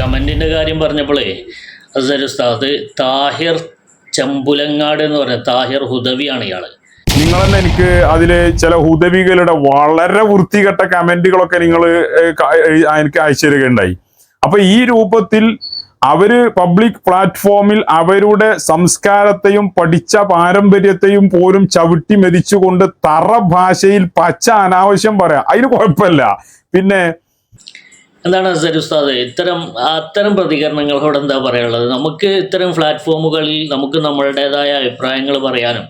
കമന്റിന്റെ കാര്യം പറഞ്ഞപ്പോഴേ അസർ ഉസ്താദ് താഹിർ ചമ്പുലങ്ങാട് എന്ന് പറഞ്ഞ താഹിർ ഹുദവിയാണ് ഇയാൾ നിങ്ങൾ തന്നെ എനിക്ക് അതിൽ ചില ഹുദവികളുടെ വളരെ വൃത്തികെട്ട കമന്റുകളൊക്കെ നിങ്ങൾ എനിക്ക് അയച്ചു തരികയുണ്ടായി. അപ്പൊ ഈ രൂപത്തിൽ അവർ പബ്ലിക് പ്ലാറ്റ്ഫോമിൽ അവരുടെ സംസ്കാരത്തെയും പഠിച്ച പാരമ്പര്യത്തെയും പോലും ചവിട്ടി മെതിച്ചുകൊണ്ട് തറ ഭാഷയിൽ പച്ച അനാവശ്യം പറയാം. അതിന് കുഴപ്പമില്ല. പിന്നെ എന്താണ് സരുസ്താദ് ഇത്തരം അത്തരം പ്രതികരണങ്ങളോട് എന്താ പറയാനുള്ളത്? നമുക്ക് ഇത്തരം പ്ലാറ്റ്ഫോമുകളിൽ നമുക്ക് നമ്മളുടേതായ അഭിപ്രായങ്ങൾ പറയാനും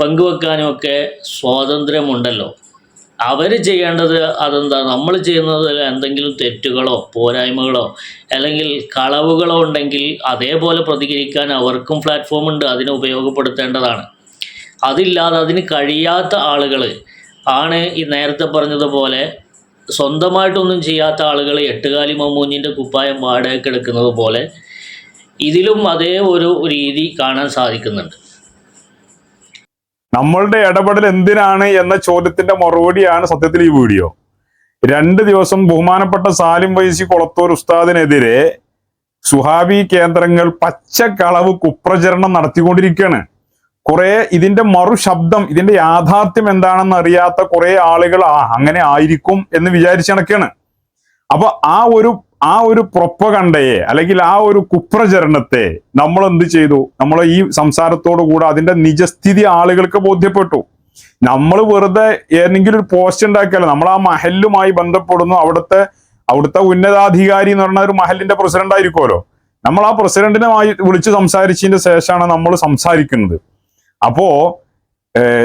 പങ്കുവെക്കാനും ഒക്കെ സ്വാതന്ത്ര്യമുണ്ടല്ലോ. അവർ ചെയ്യേണ്ടത് അതെന്താ? നമ്മൾ ചെയ്യുന്നതിൽ എന്തെങ്കിലും തെറ്റുകളോ പോരായ്മകളോ അല്ലെങ്കിൽ കളവുകളോ ഉണ്ടെങ്കിൽ അതേപോലെ പ്രതികരിക്കാൻ അവർക്കും പ്ലാറ്റ്ഫോം ഉണ്ട് അതിനെ ഉപയോഗപ്പെടുത്തേണ്ടതാണ്. അതില്ലാതെ അതിന് കഴിയാത്ത ആളുകൾ ആണ് ഈ നേരത്തെ പറഞ്ഞതുപോലെ സ്വന്തമായിട്ടൊന്നും ചെയ്യാത്ത ആളുകൾ എട്ടുകാലി മമ്മൂഞ്ഞിന്റെ കുപ്പായം വാടകയ്ക്ക് എടുക്കുന്നത് പോലെ ഇതിലും അതേ ഒരു രീതി കാണാൻ സാധിക്കുന്നുണ്ട്. നമ്മളുടെ ഇടപെടൽ എന്തിനാണ് എന്ന ചോദ്യത്തിന്റെ മറുപടിയാണ് സത്യത്തിൽ ഈ വീഡിയോ. രണ്ട് ദിവസം ബഹുമാനപ്പെട്ട സാലിം വൈസി കൊളത്തൂർ ഉസ്താദിനെതിരെ സുഹാബി കേന്ദ്രങ്ങൾ പച്ചക്കളവ് കുപ്രചരണം നടത്തിക്കൊണ്ടിരിക്കുകയാണ്. കുറെ ഇതിന്റെ മറുശബ്ദം ഇതിന്റെ യാഥാർത്ഥ്യം എന്താണെന്ന് അറിയാത്ത കുറെ ആളുകൾ ആ അങ്ങനെ ആയിരിക്കും എന്ന് വിചാരിച്ച നടക്കുകയാണ് അപ്പൊ ആ ഒരു ആ ഒരു പ്രൊപ്പകണ്ടയെ അല്ലെങ്കിൽ ആ ഒരു കുപ്രചരണത്തെ നമ്മൾ എന്ത് ചെയ്തു? നമ്മൾ ഈ സംസാരത്തോടു കൂടെ അതിന്റെ നിജസ്ഥിതി ആളുകൾക്ക് ബോധ്യപ്പെട്ടു. നമ്മൾ വെറുതെ ഏതെങ്കിലും ഒരു പോസ്റ്റ് ഉണ്ടാക്കിയാലോ? നമ്മൾ ആ മഹലുമായി ബന്ധപ്പെടുന്നു. അവിടുത്തെ അവിടുത്തെ ഉന്നതാധികാരി എന്ന് പറഞ്ഞ ഒരു മഹലിന്റെ പ്രസിഡന്റ് ആയിരിക്കുമല്ലോ നമ്മൾ ആ പ്രസിഡന്റിനെ വിളിച്ച് സംസാരിച്ചതിന്റെ ശേഷമാണ് നമ്മൾ സംസാരിക്കുന്നത്. അപ്പോ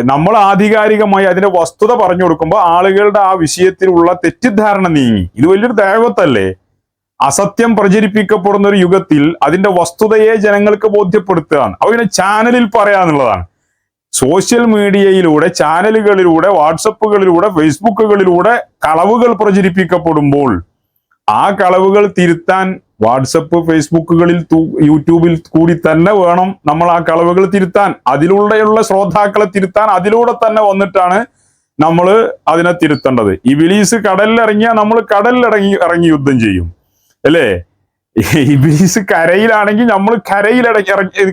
നമ്മൾ ആധികാരികമായി അതിന്റെ വസ്തുത പറഞ്ഞു കൊടുക്കുമ്പോൾ ആളുകളുടെ ആ വിഷയത്തിലുള്ള തെറ്റിദ്ധാരണ നീങ്ങി. ഇത് വലിയൊരു ദേവത്തല്ലേ? അസത്യം പ്രചരിപ്പിക്കപ്പെടുന്ന ഒരു യുഗത്തിൽ അതിന്റെ വസ്തുതയെ ജനങ്ങൾക്ക് ബോധ്യപ്പെടുത്തുകയാണ്. പിന്നെ ചാനലിൽ പറയാന്നുള്ളതാണ്. സോഷ്യൽ മീഡിയയിലൂടെ ചാനലുകളിലൂടെ വാട്സപ്പുകളിലൂടെ ഫേസ്ബുക്കുകളിലൂടെ കളവുകൾ പ്രചരിപ്പിക്കപ്പെടുമ്പോൾ ആ കളവുകൾ തിരുത്താൻ വാട്സപ്പ് ഫേസ്ബുക്കുകളിൽ യൂട്യൂബിൽ കൂടി തന്നെ വേണം നമ്മൾ ആ കളവുകൾ തിരുത്താൻ. അതിലൂടെയുള്ള ശ്രോതാക്കളെ തിരുത്താൻ അതിലൂടെ തന്നെ വന്നിട്ടാണ് നമ്മൾ അതിനെ തിരുത്തേണ്ടത്. ഇബിലീസ് കടലിലിറങ്ങിയാൽ നമ്മൾ കടലിലിറങ്ങി ഇറങ്ങി യുദ്ധം ചെയ്യും. അല്ലേ? ഇബിലീസ് കരയിലാണെങ്കിൽ നമ്മൾ കരയിൽ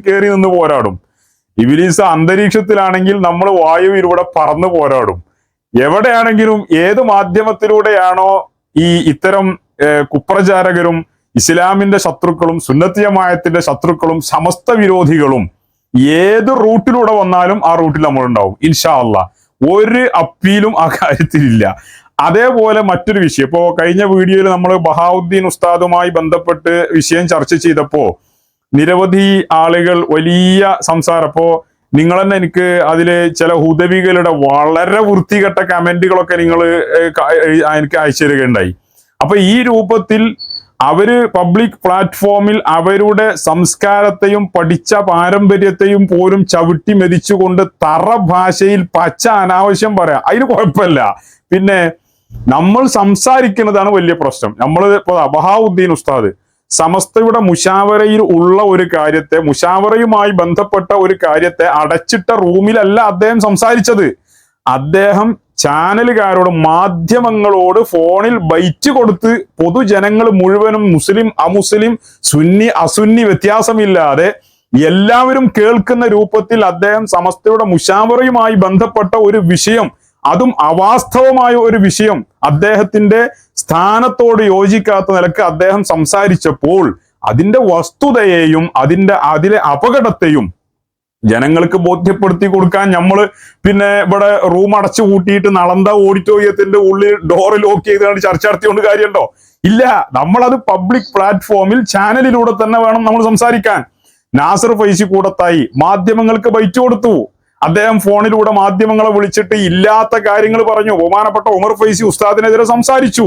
കയറി നിന്ന് പോരാടും. ഇബിലീസ് അന്തരീക്ഷത്തിലാണെങ്കിൽ നമ്മൾ വായുവിലൂടെ പറന്ന് പോരാടും. എവിടെയാണെങ്കിലും ഏത് മാധ്യമത്തിലൂടെയാണോ ഈ ഇത്തരം കുപ്രചാരകരും ഇസ്ലാമിന്റെ ശത്രുക്കളും സുന്നത്തിയമായത്തിന്റെ ശത്രുക്കളും സമസ്ത വിരോധികളും ഏത് റൂട്ടിലൂടെ വന്നാലും ആ റൂട്ടിൽ നമ്മൾ ഉണ്ടാവും ഇൻഷാ അല്ല ഒരു അപ്പീലും ആ കാര്യത്തിലില്ല. അതേപോലെ മറ്റൊരു വിഷയം. ഇപ്പോ കഴിഞ്ഞ വീഡിയോയിൽ നമ്മൾ ബഹാവുദ്ദീൻ ഉസ്താദുമായി ബന്ധപ്പെട്ട് വിഷയം ചർച്ച ചെയ്തപ്പോ നിരവധി ആളുകൾ വലിയ സംസാരം. നിങ്ങൾ തന്നെ എനിക്ക് അതിൽ ചില ഹുദവികളുടെ വളരെ വൃത്തികെട്ട കമന്റുകളൊക്കെ നിങ്ങൾ എനിക്ക് അയച്ചു തരികയുണ്ടായി. അപ്പൊ ഈ രൂപത്തിൽ അവർ പബ്ലിക് പ്ലാറ്റ്ഫോമിൽ അവരുടെ സംസ്കാരത്തെയും പഠിച്ച പാരമ്പര്യത്തെയും പോലും ചവിട്ടി മെതിച്ചുകൊണ്ട് തറ ഭാഷയിൽ പച്ച അനാവശ്യം പറയാം. അതിന് കുഴപ്പമില്ല. പിന്നെ നമ്മൾ സംസാരിക്കുന്നതാണ് വലിയ പ്രശ്നം. നമ്മൾ ഇപ്പൊ ബഹാവുദ്ദീൻ ഉസ്താദ് സമസ്തയുടെ മുഷാവറയിൽ ഉള്ള ഒരു കാര്യത്തെ മുഷാവറയുമായി ബന്ധപ്പെട്ട ഒരു കാര്യത്തെ അടച്ചിട്ട റൂമിലല്ല അദ്ദേഹം സംസാരിച്ചത്. അദ്ദേഹം ചാനലുകാരോട് മാധ്യമങ്ങളോട് ഫോണിൽ ബൈറ്റ് കൊടുത്ത് പൊതുജനങ്ങൾ മുഴുവനും മുസ്ലിം അമുസ്ലിം സുന്നി അസുന്നി വ്യത്യാസമില്ലാതെ എല്ലാവരും കേൾക്കുന്ന രൂപത്തിൽ അദ്ദേഹം സമസ്തയുടെ മുഷാവറയുമായി ബന്ധപ്പെട്ട ഒരു വിഷയം അതും അവാസ്തവമായ ഒരു വിഷയം അദ്ദേഹത്തിന്റെ സ്ഥാനത്തോട് യോജിക്കാത്ത നിലയ്ക്ക് അദ്ദേഹം സംസാരിച്ചപ്പോൾ അതിന്റെ വസ്തുതയെയും അതിന്റെ അതിലെ അപകടത്തെയും ജനങ്ങൾക്ക് ബോധ്യപ്പെടുത്തി കൊടുക്കാൻ നമ്മൾ പിന്നെ ഇവിടെ റൂം അടച്ചു കൂട്ടിയിട്ട് നളന്ത ഓഡിറ്റോറിയത്തിന്റെ ഉള്ളിൽ ഡോർ ലോക്ക് ചെയ്താണ് ചർച്ച നടത്തിയോണ്ട് കാര്യമുണ്ടോ ഇല്ല. നമ്മളത് പബ്ലിക് പ്ലാറ്റ്ഫോമിൽ ചാനലിലൂടെ തന്നെ വേണം നമ്മൾ സംസാരിക്കാൻ. നാസർ ഫൈസി കൂടത്തായി. മാധ്യമങ്ങൾക്ക് ബൈറ്റ് കൊടുത്തു. അദ്ദേഹം ഫോണിലൂടെ മാധ്യമങ്ങളെ വിളിച്ചിട്ട് ഇല്ലാത്ത കാര്യങ്ങൾ പറഞ്ഞു. ബഹുമാനപ്പെട്ട ഉമർ ഫൈസി ഉസ്താദിനെതിരെ സംസാരിച്ചു.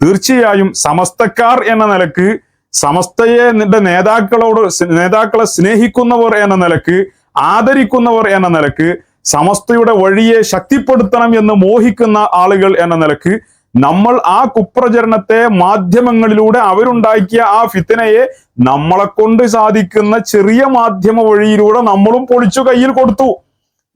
തീർച്ചയായും സമസ്തക്കാർ എന്ന നിലയ്ക്ക് സമസ്തയെ നേതാക്കളോട് നേതാക്കളെ സ്നേഹിക്കുന്നവർ എന്ന നിലയ്ക്ക് ആദരിക്കുന്നവർ എന്ന നിലയ്ക്ക് സമസ്തയുടെ വഴിയെ ശക്തിപ്പെടുത്തണം എന്ന് മോഹിക്കുന്ന ആളുകൾ എന്ന നിലയ്ക്ക് നമ്മൾ ആ കുപ്രചരണത്തെ മാധ്യമങ്ങളിലൂടെ അവരുണ്ടാക്കിയ ആ ഫിത്തനയെ നമ്മളെ കൊണ്ട് സാധിക്കുന്ന ചെറിയ മാധ്യമ വഴിയിലൂടെ നമ്മളും പൊളിച്ചു കയ്യിൽ കൊടുത്തു.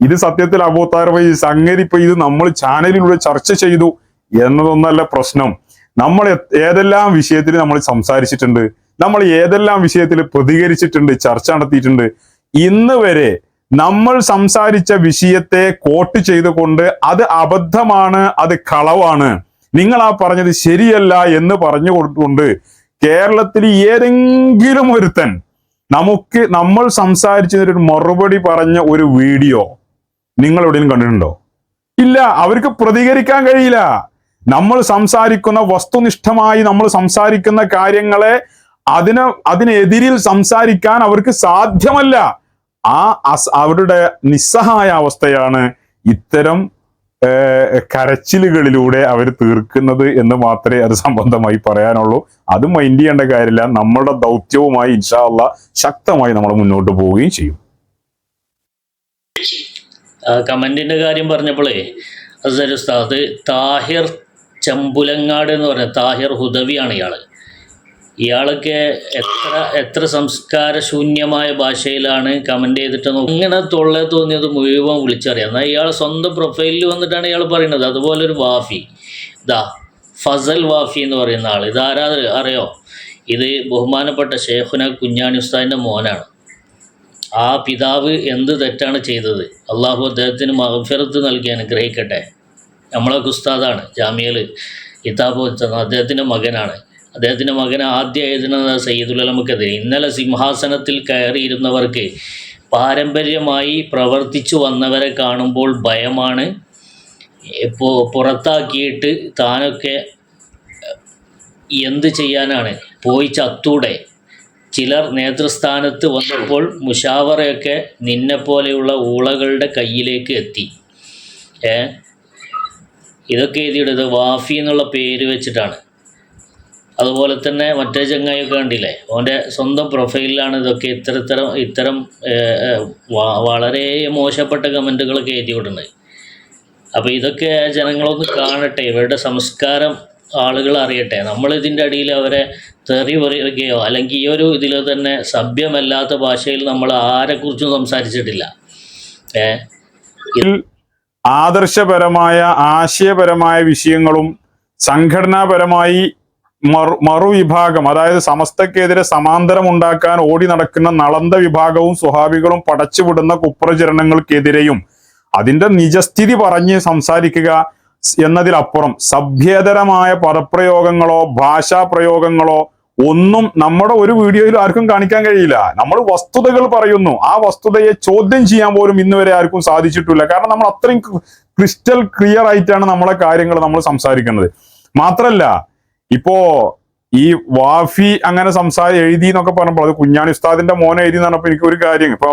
ഇത് സത്യത്തിൽ അബോത്താർ വഴി സംഗതി ഇത് നമ്മൾ ചാനലിലൂടെ ചർച്ച ചെയ്തു എന്നതൊന്നല്ല പ്രശ്നം. നമ്മൾ ഏതെല്ലാം വിഷയത്തിൽ നമ്മൾ സംസാരിച്ചിട്ടുണ്ട് നമ്മൾ ഏതെല്ലാം വിഷയത്തിൽ പ്രതികരിച്ചിട്ടുണ്ട് ചർച്ച നടത്തിയിട്ടുണ്ട് ഇന്ന് വരെ നമ്മൾ സംസാരിച്ച വിഷയത്തെ കോട്ട് ചെയ്തുകൊണ്ട് അത് അബദ്ധമാണ് അത് കളവാണ്. നിങ്ങൾ ആ പറഞ്ഞത് ശരിയല്ല എന്ന് പറഞ്ഞു കൊടുത്തുകൊണ്ട് കേരളത്തിൽ ഏതെങ്കിലും ഒരുത്തൻ നമുക്ക് നമ്മൾ സംസാരിച്ചതിന് ഒരു മറുപടി പറഞ്ഞ ഒരു വീഡിയോ നിങ്ങൾ എവിടെയും കണ്ടിട്ടുണ്ടോ? ഇല്ല അവർക്ക് പ്രതികരിക്കാൻ കഴിയില്ല. നമ്മൾ സംസാരിക്കുന്ന വസ്തുനിഷ്ഠമായി നമ്മൾ സംസാരിക്കുന്ന കാര്യങ്ങളെ അതിന് അതിനെതിരിൽ സംസാരിക്കാൻ അവർക്ക് സാധ്യമല്ല. ആ അവരുടെ നിസ്സഹായ അവസ്ഥയാണ് ഇത്തരം കരച്ചിലുകളിലൂടെ അവർ തീർക്കുന്നത് എന്ന് മാത്രമേ അത് സംബന്ധമായി പറയാനുള്ളൂ. അത് മൈൻഡ് ചെയ്യേണ്ട കാര്യമില്ല. നമ്മളുടെ ദൗത്യവുമായി ഇൻഷാ അള്ളാ ശക്തമായി നമ്മൾ മുന്നോട്ട് പോവുകയും ചെയ്യും. കമന്റിന്റെ കാര്യം പറഞ്ഞപ്പോഴേ ഉസ്താദ് താഹിർ ചമ്പുലങ്ങാട് എന്ന് പറഞ്ഞ താഹിർ ഹുദവിയാണ് ഇയാൾ ഇയാളൊക്കെ എത്ര എത്ര സംസ്കാര ശൂന്യമായ ഭാഷയിലാണ് കമന്റ് ചെയ്തിട്ട് ഇങ്ങനെ തൊള്ളേ തോന്നിയത് മുഴുവൻ വിളിച്ചറിയാം. എന്നാൽ ഇയാൾ സ്വന്തം പ്രൊഫൈലിൽ വന്നിട്ടാണ് ഇയാൾ പറയുന്നത് അതുപോലെ ഒരു വാഫി. ഇതാ ഫസൽ വാഫി എന്ന് പറയുന്ന ആൾ ഇത് ഇതാരാ അറിയോ? ഇത് ബഹുമാനപ്പെട്ട ഷേഖുന കുഞ്ഞാണി ഉസ്താദിന്റെ മോനാണ്. ആ പിതാവ് എന്ത് തെറ്റാണ് ചെയ്തത്? അള്ളാഹു അദ്ദേഹത്തിന് മഹഫിറത്ത് നൽകി അനുഗ്രഹിക്കട്ടെ. നമ്മളൊക്കെ ഉസ്താദാണ് ജാമ്യയിൽ വെച്ചത് അദ്ദേഹത്തിന്റെ മകനാണ്. അദ്ദേഹത്തിന്റെ മകൻ ആദ്യം എഴുതുന്നത് സയ്യിദുലമക്കെതിരെ ഇന്നലെ സിംഹാസനത്തിൽ കയറിയിരുന്നവർക്ക് പാരമ്പര്യമായി പ്രവർത്തിച്ചു വന്നവരെ കാണുമ്പോൾ ഭയമാണ്. ഇപ്പോൾ പുറത്താക്കിയിട്ട് താനൊക്കെ എന്ത് ചെയ്യാനാണ്? പോയി ചത്തൂടെ. ചിലർ നേതൃസ്ഥാനത്ത് വന്നപ്പോൾ മുഷാവറയൊക്കെ നിന്നെപ്പോലെയുള്ള ഊളകളുടെ കയ്യിലേക്ക് എത്തി. ഏ ഇതൊക്കെ എഴുതിയിടത് വാഫി എന്നുള്ള പേര് വെച്ചിട്ടാണ്. അതുപോലെ തന്നെ മറ്റേ ചങ്ങായിയൊക്കെ കണ്ടില്ലേ? അവന്റെ സ്വന്തം പ്രൊഫൈലിലാണ് ഇതൊക്കെ ഇത്തരത്തരം ഇത്തരം വളരെ മോശപ്പെട്ട കമന്റുകളൊക്കെ എഴുതി വിടുന്നത് അപ്പോൾ ഇതൊക്കെ ജനങ്ങളൊന്ന് കാണട്ടെ ഇവരുടെ സംസ്കാരം ആളുകൾ അറിയട്ടെ. നമ്മൾ ഇതിന്റെ അടിയിൽ അവരെ തെറി പറയുകയോ അല്ലെങ്കിൽ ഈ ഒരു ഇതിൽ തന്നെ സഭ്യമല്ലാത്ത ഭാഷയിൽ നമ്മൾ ആരെക്കുറിച്ചും സംസാരിച്ചിട്ടില്ല. ഏ? ആദർശപരമായ ആശയപരമായ വിഷയങ്ങളും സംഘടനാപരമായി മറു വിഭാഗം അതായത് സമസ്തക്കെതിരെ സമാന്തരം ഉണ്ടാക്കാൻ ഓടി നടക്കുന്ന നളന്ത വിഭാഗവും സ്വഹാബികളും പടച്ചുവിടുന്ന കുപ്രചരണങ്ങൾക്കെതിരെയും അതിന്റെ നിജസ്ഥിതി പറഞ്ഞ് സംസാരിക്കുക എന്നതിലപ്പുറം സഭ്യേതരമായ പദപ്രയോഗങ്ങളോ ഭാഷാ പ്രയോഗങ്ങളോ ഒന്നും നമ്മുടെ ഒരു വീഡിയോയിൽ ആർക്കും കാണിക്കാൻ കഴിയില്ല. നമ്മൾ വസ്തുതകൾ പറയുന്നു. ആ വസ്തുതയെ ചോദ്യം ചെയ്യാൻ പോലും ഇന്ന് വരെ ആർക്കും സാധിച്ചിട്ടില്ല. കാരണം നമ്മൾ അത്രയും ക്രിസ്റ്റൽ ക്ലിയർ ആയിട്ടാണ് നമ്മളെ കാര്യങ്ങൾ നമ്മൾ സംസാരിക്കുന്നത്. മാത്രല്ല ഇപ്പോ ഈ വാഫി അങ്ങനെ സംസാരം എഴുതി എന്നൊക്കെ പറഞ്ഞപ്പോൾ അത് കുഞ്ഞാണി ഉസ്താദിന്റെ മോനെ എഴുതി എന്ന് പറഞ്ഞപ്പോൾ എനിക്ക് ഒരു കാര്യം. ഇപ്പോ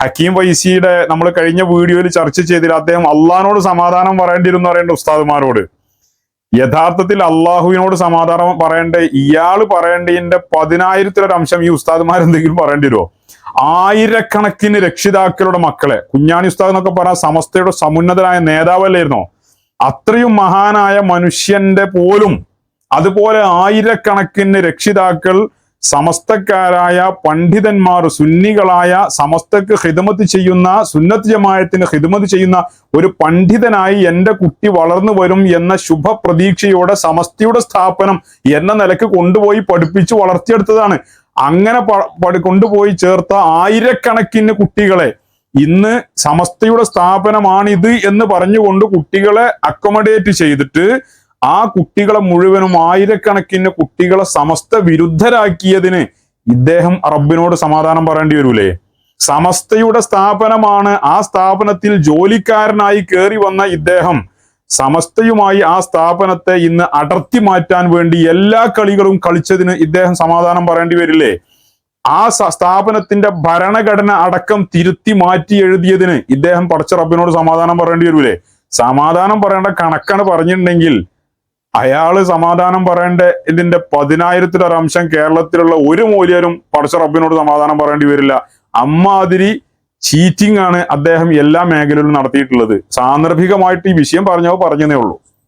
ഹക്കീം വൈസിയുടെ നമ്മൾ കഴിഞ്ഞ വീഡിയോയിൽ ചർച്ച ചെയ്തില്ല അദ്ദേഹം അള്ളഹാനോട് സമാധാനം പറയേണ്ടിയിരുന്നു പറയേണ്ട ഉസ്താദുമാരോട്. യഥാർത്ഥത്തിൽ അള്ളാഹുവിനോട് സമാധാനം പറയേണ്ട ഇയാൾ പറയേണ്ടതിന്റെ പതിനായിരത്തിലൊരു അംശം ഈ ഉസ്താദുമാരെന്തെങ്കിലും പറയേണ്ടി വരുമോ? ആയിരക്കണക്കിന് രക്ഷിതാക്കളുടെ മക്കളെ കുഞ്ഞാണി ഉസ്താദ് എന്നൊക്കെ പറഞ്ഞ സമസ്തയുടെ സമുന്നതനായ നേതാവല്ലായിരുന്നോ? അത്രയും മഹാനായ മനുഷ്യന്റെ പോലും അതുപോലെ ആയിരക്കണക്കിന് രക്ഷിതാക്കൾ സമസ്തക്കാരായ പണ്ഡിതന്മാർ സുന്നികളായ സമസ്തക്ക് ഹിദമത്ത് ചെയ്യുന്ന സുന്നത്ത് ജമായത്തിന് ഹിദമത്ത് ചെയ്യുന്ന ഒരു പണ്ഡിതനായി എന്റെ കുട്ടി വളർന്നു വരും എന്ന ശുഭ പ്രതീക്ഷയോടെ സമസ്തയുടെ സ്ഥാപനം എന്ന നിലയ്ക്ക് കൊണ്ടുപോയി പഠിപ്പിച്ചു വളർത്തിയെടുത്തതാണ്. അങ്ങനെ കൊണ്ടുപോയി ചേർത്ത ആയിരക്കണക്കിന് കുട്ടികളെ ഇന്ന് സമസ്തയുടെ സ്ഥാപനമാണിത് എന്ന് പറഞ്ഞുകൊണ്ട് കുട്ടികളെ അക്കോമഡേറ്റ് ചെയ്തിട്ട് ആ കുട്ടികളെ മുഴുവനും ആയിരക്കണക്കിന് കുട്ടികളെ സമസ്ത വിരുദ്ധരാക്കിയതിന് ഇദ്ദേഹം റബ്ബിനോട് സമാധാനം പറയേണ്ടി വരൂലേ? സമസ്തയുടെ സ്ഥാപനമാണ് ആ സ്ഥാപനത്തിൽ ജോലിക്കാരനായി കയറി വന്ന ഇദ്ദേഹം. സമസ്തയുമായി ആ സ്ഥാപനത്തെ ഇന്ന് അടർത്തി മാറ്റാൻ വേണ്ടി എല്ലാ കളികളും കളിച്ചതിന് ഇദ്ദേഹം സമാധാനം പറയേണ്ടി വരില്ലേ? ആ സ്ഥാപനത്തിന്റെ ഭരണഘടന അടക്കം തിരുത്തി മാറ്റി എഴുതിയതിന് ഇദ്ദേഹം പടച്ച റബ്ബിനോട് സമാധാനം പറയേണ്ടി വരൂലേ? സമാധാനം പറയേണ്ട കണക്കാണ് പറഞ്ഞിട്ടുണ്ടെങ്കിൽ അയാൾ സമാധാനം പറയേണ്ട ഇതിന്റെ പതിനായിരത്തിലൊരു അംശം കേരളത്തിലുള്ള ഒരു മൂല്യരും പടച്ച റബ്ബിനോട് സമാധാനം പറയേണ്ടി വരില്ല. അമ്മാതിരി ചീറ്റിംഗ് ആണ് അദ്ദേഹം എല്ലാ മേഖലയിലും നടത്തിയിട്ടുള്ളത്. സാന്ദർഭികമായിട്ട് ഈ വിഷയം പറഞ്ഞോ പറഞ്ഞതേ ഉള്ളൂ.